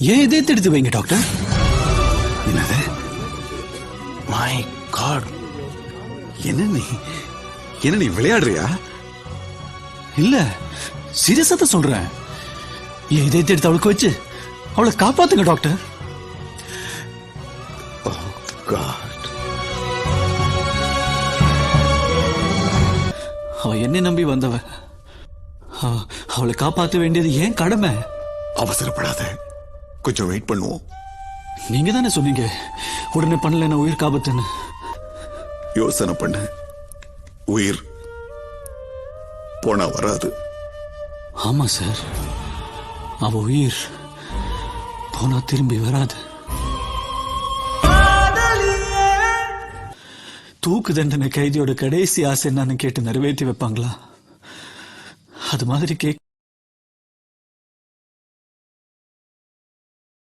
ஏன் இதயத்தை எடுத்து வைங்க டாக்டர்? என்னது? மை காட் என்ன நீ? என்ன நீ விளையாடுறியா? இல்ல சீரியஸா தான் சொல்றேன். என் இதயத்தை எடுத்து அவளுக்கு வச்சு? அவளை காப்பாத்துங்க டாக்டர். காட் அவ என்னை நம்பி வந்தவ. அவ- அவளை காப்பாத்த வேண்டியது ஏன் கடமை? அவசரப்படாத. கொஞ்சம் வெயிட் பண்ணுவோம். நீங்க தானே சொன்னீங்க? உடனே பண்ணல உயிர் காபத்துன்னு. யோசனை பண்ணு. உயிர் போனா வராது. ஆமா சார். அவ உயிர் போனா திரும்பி வராது. தூக்கு தண்டனை கைதியோட கடைசி ஆசை என்னன்னு கேட்டு நிறைவேற்றி வைப்பாங்களா? அது மாதிரி கேக்